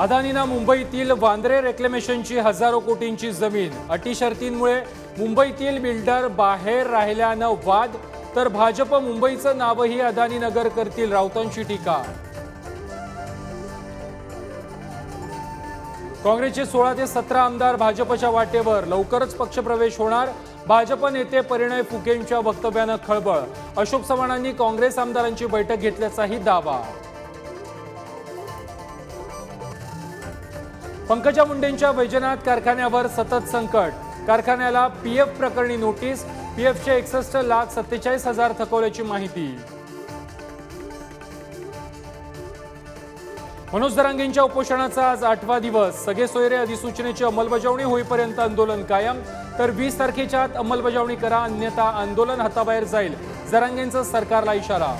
अदानीना मुंबईतील वांद्रे रेक्लेमेशनची हजारो कोटींची जमीन. अटी शर्तींमुळे मुंबईतील बिल्डर बाहेर राहिल्यानं वाद तर भाजप मुंबईचं नावही अदानी नगर करतील राऊतांची टीका. काँग्रेसचे सोळा ते सतरा आमदार भाजपच्या वाटेवर. लवकरच पक्षप्रवेश होणार. भाजप नेते परिणय फुकेंच्या वक्तव्यानं खळबळ. अशोक चव्हाणांनी काँग्रेस आमदारांची बैठक घेतल्याचाही दावा. पंकजा मुंडेंच्या वैजनाथ कारखान्यावर सतत संकट. कारखान्याला पी एफ प्रकरणी नोटीस पी एफचे एकसष्ट लाख सत्तेचाळीस हजार थकवल्याची माहिती. मनोज दरांगेंच्या उपोषणाचा आज आठवा दिवस. सगळे सोयरे अधिसूचनेची अंमलबजावणी होईपर्यंत आंदोलन कायम. तर वीस तारखेच्या आत अंमलबजावणी करा अन्यथा आंदोलन हाताबाहेर जाईल जरांगेंचा सरकारला इशारा.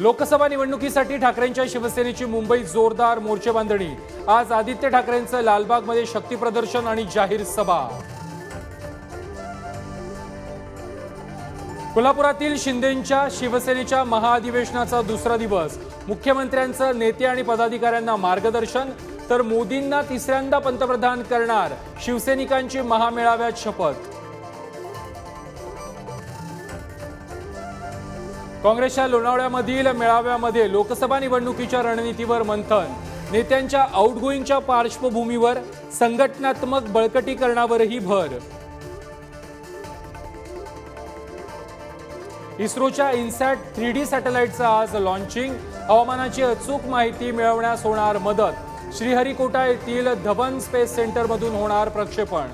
लोकसभा निवडणुकीसाठी ठाकरेंच्या शिवसेनेची मुंबईत जोरदार मोर्चे बांधणी आज आदित्य ठाकरेंचं लालबागमध्ये शक्तीप्रदर्शन आणि जाहीर सभा. कोल्हापुरातील शिंदेंच्या शिवसेनेच्या महाअधिवेशनाचा दुसरा दिवस. मुख्यमंत्र्यांचं नेते आणि पदाधिकाऱ्यांना मार्गदर्शन तर मोदींना तिसऱ्यांदा पंतप्रधान करणार शिवसैनिकांची महामेळाव्यात शपथ. काँग्रेसच्या लोणावळ्यामधील मेळाव्यामध्ये लोकसभा निवडणुकीच्या रणनीतीवर मंथन नेत्यांच्या आउटगोईंगच्या पार्श्वभूमीवर संघटनात्मक बळकटीकरणावरही भर. इस्रोच्या इन्सॅट थ्री डी सॅटेलाइटचं आज लॉन्चिंग हवामानाची अचूक माहिती मिळवण्यास होणार मदत. श्रीहरिकोटा येथील धवन स्पेस सेंटरमधून होणार प्रक्षेपण.